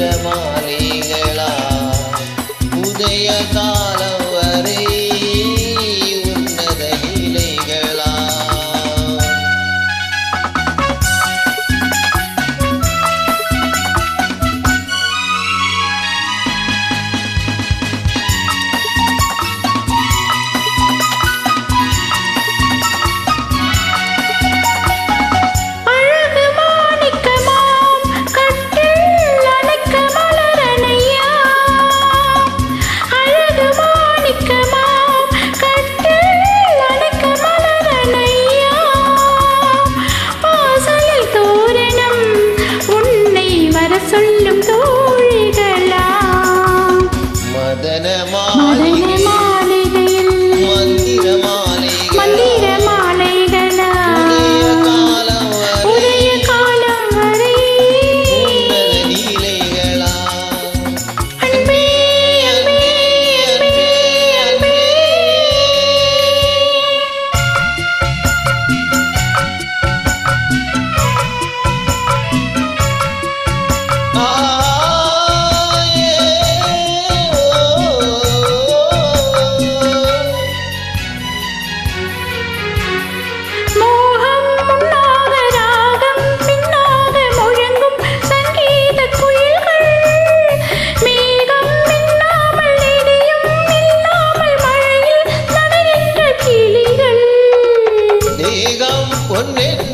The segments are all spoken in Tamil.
மாலைகளா? உதயதா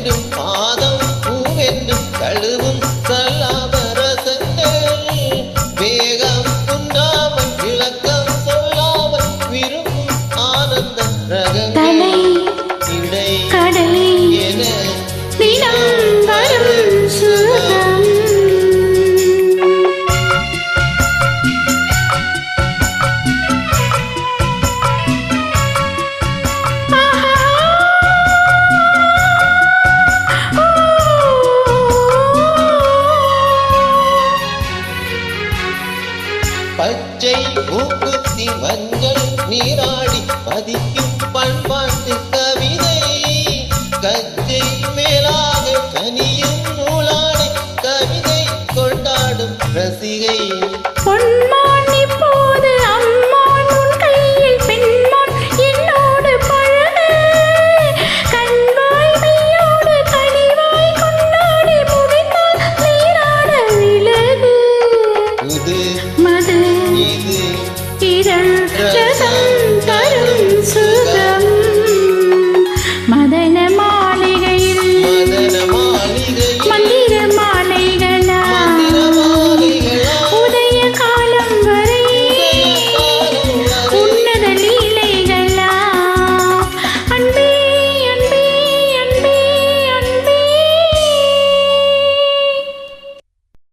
தேகம் பொன்னென்றும் பாதம் பூவென்றும் கழுவும் பச்சை மூக்குத்தி மஞ்சள் நீராடி பதிக்கும் பண்பாட்டு கவிதை. கச்சை மேலாக கனியும் நூலாடி கவிதை கொண்டாடும் ரசிகை. பொன்மா